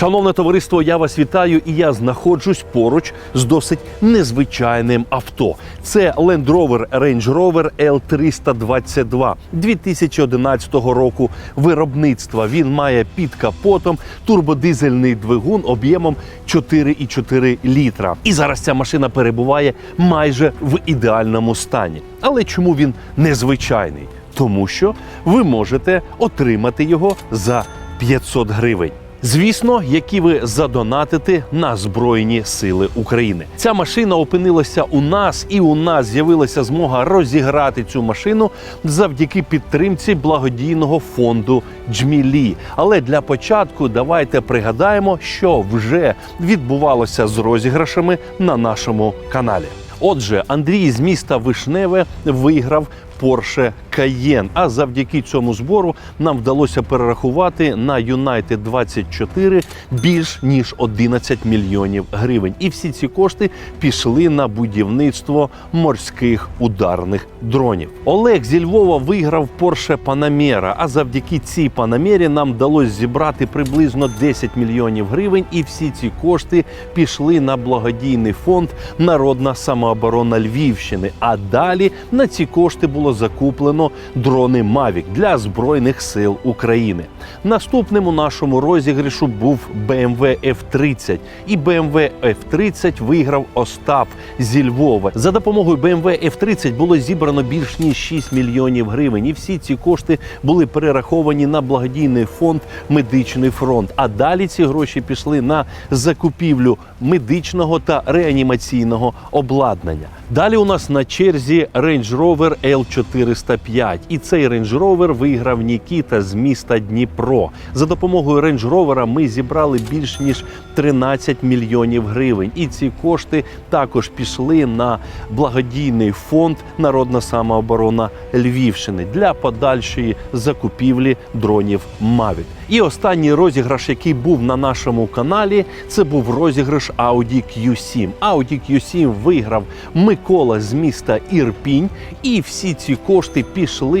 Шановне товариство, я вас вітаю, і я знаходжусь поруч з досить незвичайним авто. Це Land Rover Range Rover L322 2011 року виробництва. Він має під капотом турбодизельний двигун об'ємом 4,4 літра. І зараз ця машина перебуває майже в ідеальному стані. Але чому він незвичайний? Тому що ви можете отримати його за 500 гривень. Звісно, які ви задонатите на Збройні Сили України. Ця машина опинилася у нас, і у нас з'явилася змога розіграти цю машину завдяки підтримці благодійного фонду Джмілі. Але для початку давайте пригадаємо, що вже відбувалося з розіграшами на нашому каналі. Отже, Андрій з міста Вишневе виграв Porsche Cayenne. А завдяки цьому збору нам вдалося перерахувати на United 24 більш ніж 11 мільйонів гривень. І всі ці кошти пішли на будівництво морських ударних дронів. Олег зі Львова виграв Porsche Panamera, А завдяки цій Панамері нам вдалося зібрати приблизно 10 мільйонів гривень. І всі ці кошти пішли на благодійний фонд Народна самооборона Львівщини. А далі на ці кошти було закуплено дрони Mavic для збройних сил України. Наступним у нашому розіграшу був BMW F30. І BMW F30 виграв Остап зі Львова. За допомогою BMW F30 було зібрано більш ніж 6 мільйонів гривень. І всі ці кошти були перераховані на благодійний фонд Медичний фронт. А далі ці гроші пішли на закупівлю медичного та реанімаційного обладнання. Далі у нас на черзі Range Rover L405. І цей Range Rover виграв Нікіта з міста Дніпро. За допомогою Range Rover ми зібрали більш ніж 13 мільйонів гривень. І ці кошти також пішли на благодійний фонд Народна самооборона Львівщини для подальшої закупівлі дронів Mavic. І останній розіграш, який був на нашому каналі, це був розіграш Audi Q7. Audi Q7 виграв Микола з міста Ірпінь, і всі ці кошти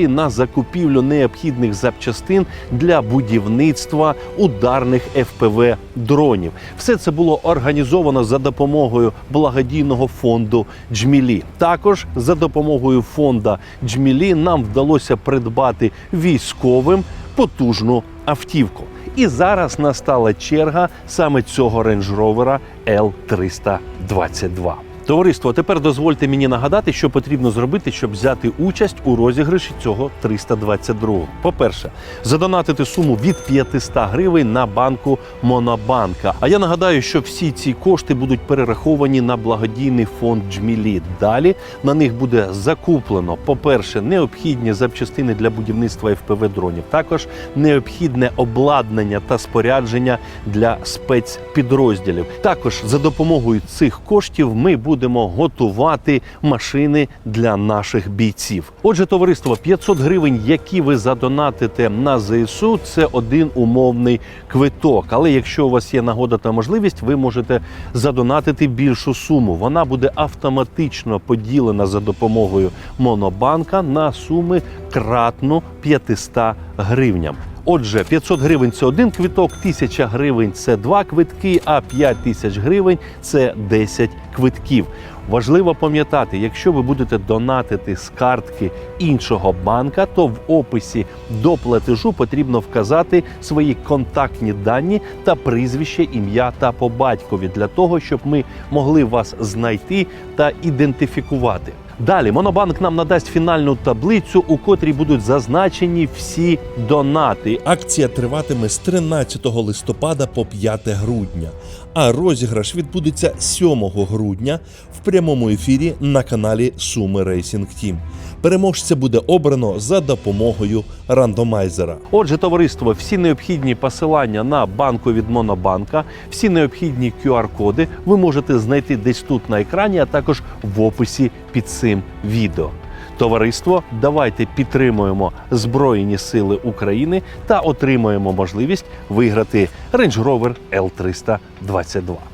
на закупівлю необхідних запчастин для будівництва ударних FPV дронів. Все це було організовано за допомогою благодійного фонду Джмілі. Також за допомогою фонду Джмілі нам вдалося придбати військовим потужну автівку. І зараз настала черга саме цього рейндж-ровера L322. Товариство, тепер дозвольте мені нагадати, що потрібно зробити, щоб взяти участь у розіграші цього 322. По-перше, задонатити суму від 500 гривень на банку Монобанка. А я нагадаю, що всі ці кошти будуть перераховані на благодійний фонд Джмілі. Далі на них буде закуплено, по-перше, необхідні запчастини для будівництва FPV дронів. Також необхідне обладнання та спорядження для спецпідрозділів. Також за допомогою цих коштів ми будемо готувати машини для наших бійців. Отже, товариство, 500 гривень, які ви задонатите на ЗСУ, це один умовний квиток. Але якщо у вас є нагода та можливість, ви можете задонатити більшу суму. Вона буде автоматично поділена за допомогою Монобанка на суми кратно 500 гривням. Отже, 500 гривень це один квиток, 1000 гривень це два квитки, а 5 тисяч гривень це 10 квитків. Важливо пам'ятати, якщо ви будете донатити з картки іншого банка, то в описі до платежу потрібно вказати свої контактні дані та прізвище, ім'я та по батькові для того, щоб ми могли вас знайти та ідентифікувати. Далі Монобанк нам надасть фінальну таблицю, у котрій будуть зазначені всі донати. Акція триватиме з 13 листопада по 5 грудня, а розіграш відбудеться 7 грудня в прямому ефірі на каналі Суми Рейсінг Тім. Переможця буде обрано за допомогою рандомайзера. Отже, товариство, всі необхідні посилання на банку від Монобанка, всі необхідні QR-коди ви можете знайти десь тут на екрані, а також в описі під цим відео. Товариство, давайте підтримуємо Збройні Сили України та отримаємо можливість виграти Range Rover L322.